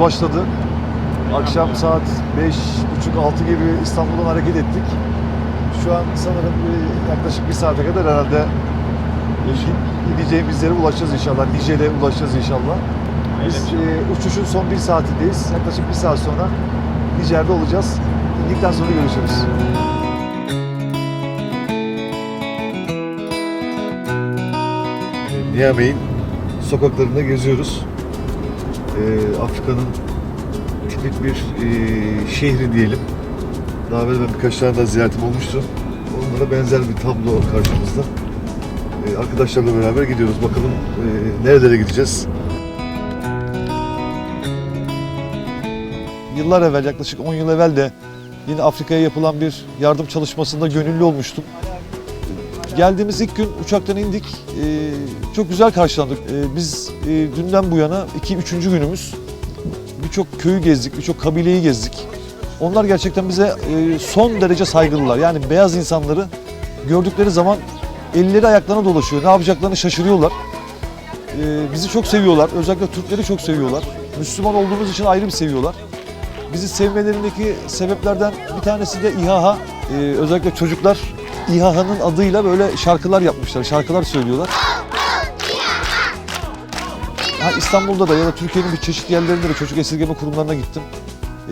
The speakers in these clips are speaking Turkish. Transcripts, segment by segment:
başladı. Akşam saat 5.30-6 gibi İstanbul'dan hareket ettik. Şu an sanırım yaklaşık bir saate kadar herhalde gideceğimiz yere ulaşacağız inşallah. Nice'de ulaşacağız inşallah. Biz e, uçuşun son bir saatindeyiz. Yaklaşık bir saat sonra Nice'de olacağız. İndikten sonra görüşürüz. Niamey'in sokaklarında geziyoruz. Ee, Afrika'nın tipik bir e, şehri diyelim. Daha evvel birkaç tane daha ziyaretim olmuştu. Onlara benzer bir tablo karşımızda. Ee, arkadaşlarla beraber gidiyoruz. Bakalım e, nerelere gideceğiz. Yıllar evvel, yaklaşık 10 yıl evvel de yine Afrika'ya yapılan bir yardım çalışmasında gönüllü olmuştum. Geldiğimiz ilk gün uçaktan indik. Ee, çok güzel karşılandık. Ee, biz e, dünden bu yana iki, üçüncü günümüz. Birçok köyü gezdik, birçok kabileyi gezdik. Onlar gerçekten bize e, son derece saygılılar. Yani beyaz insanları gördükleri zaman elleri ayaklarına dolaşıyor. Ne yapacaklarını şaşırıyorlar. Ee, bizi çok seviyorlar. Özellikle Türkleri çok seviyorlar. Müslüman olduğumuz için ayrı bir seviyorlar. Bizi sevmelerindeki sebeplerden bir tanesi de İHA. Ee, özellikle çocuklar İHA'nın adıyla böyle şarkılar yapmışlar, şarkılar söylüyorlar. Ha, İstanbul'da da ya da Türkiye'nin bir çeşitli yerlerinde de çocuk esirgeme kurumlarına gittim.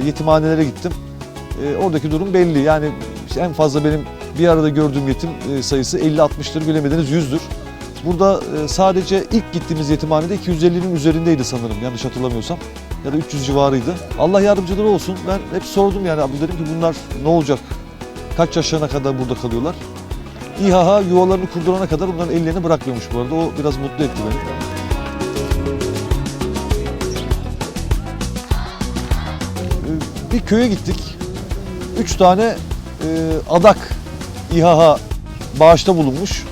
E, Yetimhanelere gittim. E, oradaki durum belli. Yani işte en fazla benim bir arada gördüğüm yetim e, sayısı 50-60'tır bilemediniz 100'dür. Burada e, sadece ilk gittiğimiz yetimhanede 250'nin üzerindeydi sanırım yanlış hatırlamıyorsam. Ya da 300 civarıydı. Allah yardımcıları olsun. Ben hep sordum yani abi dedim ki bunlar ne olacak? Kaç yaşlarına kadar burada kalıyorlar? İHA yuvalarını kurdurana kadar onların ellerini bırakmıyormuş bu arada. O biraz mutlu etti beni. Ee, Bir köye gittik. Üç tane e, adak İHA bağışta bulunmuş.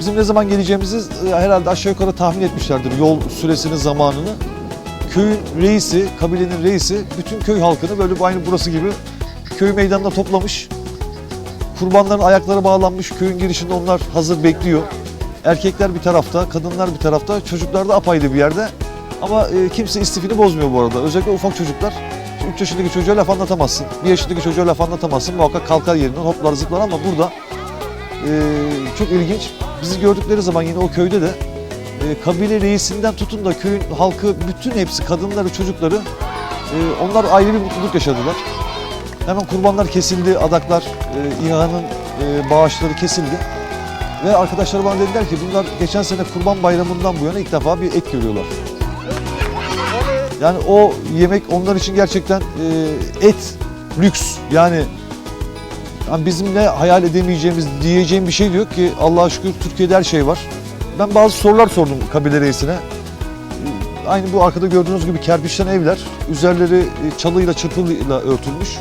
Bizim ne zaman geleceğimizi e, herhalde aşağı yukarı tahmin etmişlerdir yol süresini, zamanını. Köyün reisi, kabilenin reisi bütün köy halkını böyle aynı burası gibi köy meydanına toplamış. Kurbanların ayakları bağlanmış köyün girişinde onlar hazır bekliyor. Erkekler bir tarafta, kadınlar bir tarafta, çocuklar da apayrı bir yerde. Ama e, kimse istifini bozmuyor bu arada. Özellikle ufak çocuklar. 3 yaşındaki çocuğa laf anlatamazsın. 1 yaşındaki çocuğa laf anlatamazsın. Muhakkak kalkar yerinden hoplar zıplar ama burada e, çok ilginç. Bizi gördükleri zaman yine o köyde de e, kabile reisinden tutun da köyün halkı bütün hepsi kadınları çocukları e, onlar ayrı bir mutluluk yaşadılar. Hemen kurbanlar kesildi, adaklar, e, İHA'nın e, bağışları kesildi. Ve arkadaşlar bana dediler ki bunlar geçen sene kurban bayramından bu yana ilk defa bir et görüyorlar. Yani o yemek onlar için gerçekten e, et, lüks. Yani, yani bizim ne hayal edemeyeceğimiz, diyeceğim bir şey diyor ki Allah'a şükür Türkiye'de her şey var. Ben bazı sorular sordum kabile reisine. Aynı bu arkada gördüğünüz gibi kerpiçten evler, üzerleri e, çalıyla çırpıyla örtülmüş.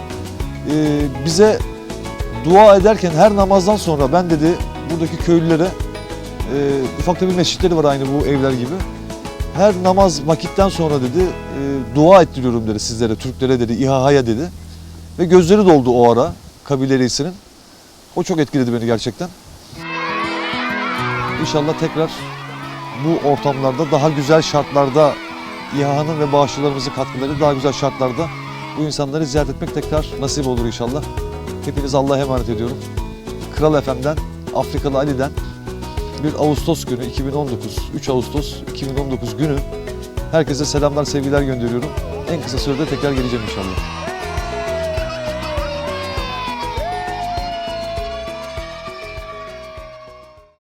E, bize dua ederken her namazdan sonra ben dedi buradaki köylülere e, ufakta bir mescitleri var aynı bu evler gibi. Her namaz vakitten sonra dedi e, dua ettiriyorum dedi sizlere, Türklere dedi, İHA'ya dedi. Ve gözleri doldu o ara kabile reisinin. O çok etkiledi beni gerçekten. İnşallah tekrar bu ortamlarda daha güzel şartlarda İHA'nın ve bağışçılarımızın katkıları daha güzel şartlarda bu insanları ziyaret etmek tekrar nasip olur inşallah. Hepinizi Allah'a emanet ediyorum. Kral FM'den, Afrikalı Ali'den bir Ağustos günü 2019, 3 Ağustos 2019 günü herkese selamlar, sevgiler gönderiyorum. En kısa sürede tekrar geleceğim inşallah.